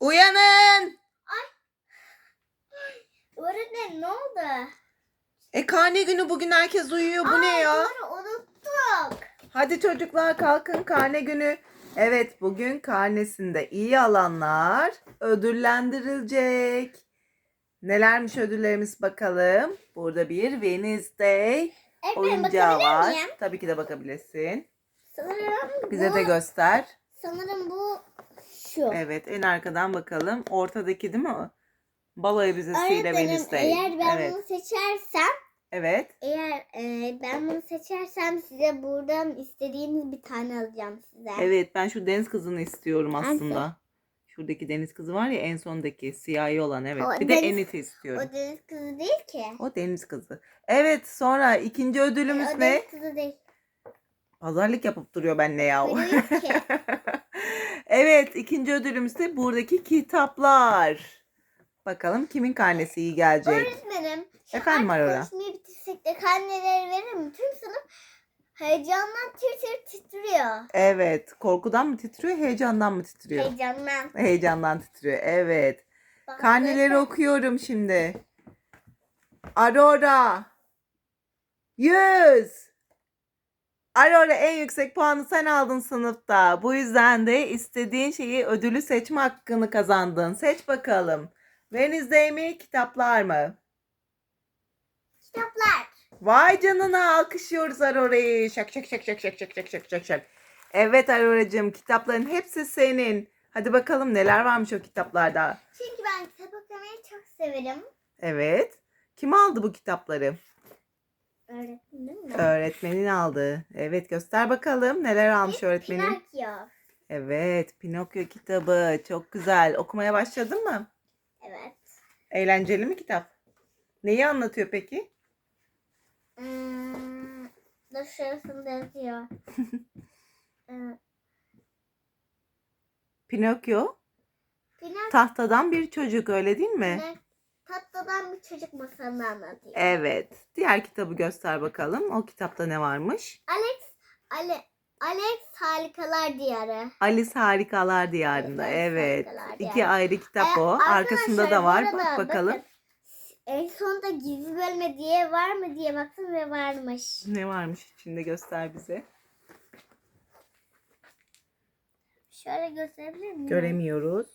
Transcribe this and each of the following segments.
Uyanın. Öğretmen ne oldu? E karne günü bugün herkes uyuyor. Bu ne Aa, ya? Doğru unuttuk. Hadi çocuklar kalkın karne günü. Evet bugün karnesinde iyi alanlar ödüllendirilecek. Nelermiş ödüllerimiz bakalım. Burada bir Wednesday Öğretmen oyuncağı var. miyim? Tabii ki de bakabilirsin. Sanırım Bize bu, de göster. sanırım bu şu. Evet en arkadan bakalım. Ortadaki değil mi o? Balo elbisesiyle Öğretmenim Wednesday. eğer ben Evet. bunu seçersem Evet. eğer e, ben bunu seçersem size buradan istediğiniz bir tane alacağım size. Evet ben şu deniz kızını istiyorum Hangisi? aslında. Şuradaki deniz kızı var ya en sondaki siyahi olan evet. O bir de deniz- Enit'i istiyorum. O deniz kızı değil ki. O deniz kızı. Evet sonra ikinci ödülümüz o ne? deniz kızı değil. Pazarlık yapıp duruyor benimle ya. Yok ki. evet ikinci ödülümüz de buradaki kitaplar. Bakalım kimin karnesi iyi gelecek. Öğretmenim. Efendim Aurora? Konuşmayı bitirsek de karneleri verir mi? Tüm sınıf heyecandan tir tir titriyor. Evet korkudan mı titriyor heyecandan mı titriyor? Heyecandan. Heyecandan titriyor evet. Bak, Karneleri öğretmen- okuyorum şimdi. Aurora. 100. Aurora en yüksek puanı sen aldın sınıfta. Bu yüzden de istediğin şeyi ödülü seçme hakkını kazandın. Seç bakalım. Wednesday mi kitaplar mı? Kitaplar. Vay canına alkışlıyoruz Aurora'yı. Şak şak şak şak şak şak şak şak şak şak. Evet Aurora'cığım kitapların hepsi senin. Hadi bakalım neler varmış o kitaplarda. Çünkü ben kitap okumayı çok severim. Evet. Kim aldı bu kitapları? Öğretmenim mi? Öğretmenin aldı. Evet göster bakalım neler almış öğretmenin. Pinokyo. Evet Pinokyo kitabı çok güzel. Okumaya başladın mı? Evet. Eğlenceli mi kitap? Neyi anlatıyor peki? Hmm, dur şurasında yazıyor. Ee, Pinokyo Pinokyo tahtadan bir çocuk öyle değil mi? Tatlıdan bir çocuk masalını anlatıyor. Evet. Diğer kitabı göster bakalım. O kitapta ne varmış? Alex, Ale, Alex Harikalar Diyarı. Alice Harikalar Diyarında. Alice Evet. Harikalar İki Diyarı. ayrı kitap Ee, o. Arkasında da var. Bak bakalım. bakın, en sonunda gizli bölme diye var mı diye baktım ve varmış. Ne varmış içinde göster bize. Şöyle gösterebilir miyim? Göremiyoruz.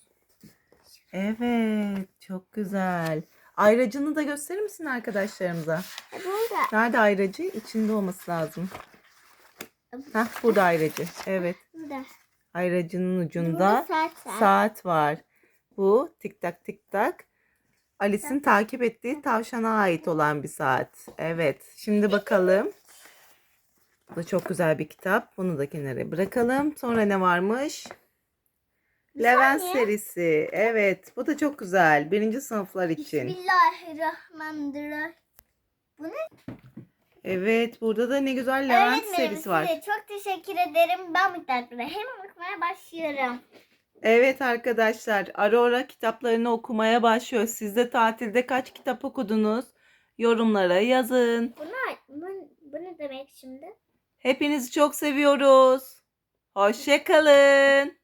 Evet, çok güzel. Ayracını da gösterir misin arkadaşlarımıza? E, Burada. Nerede ayracı? İçinde olması lazım. Hah, burada ayracı. Evet, Burada. ayracının ucunda saat var. saat var. Bu tik tak tik tak. Alice'in takip ettiği tavşana ait olan bir saat. Evet, şimdi bakalım. Bu da çok güzel bir kitap. Bunu da kenara bırakalım. Sonra ne varmış? Levent saniye. serisi. Evet, bu da çok güzel. Birinci sınıflar için. Bismillahirrahmanirrahim. Evet, burada da ne güzel Levent Öğretmenim serisi var. size çok teşekkür ederim. Ben müddetle hemen okumaya başlıyorum. Evet arkadaşlar, Aurora kitaplarını okumaya başlıyor. Siz de tatilde kaç kitap okudunuz? Yorumlara yazın. Bunlar, bu, bu ne demek şimdi? Hepinizi çok seviyoruz. Hoşçakalın.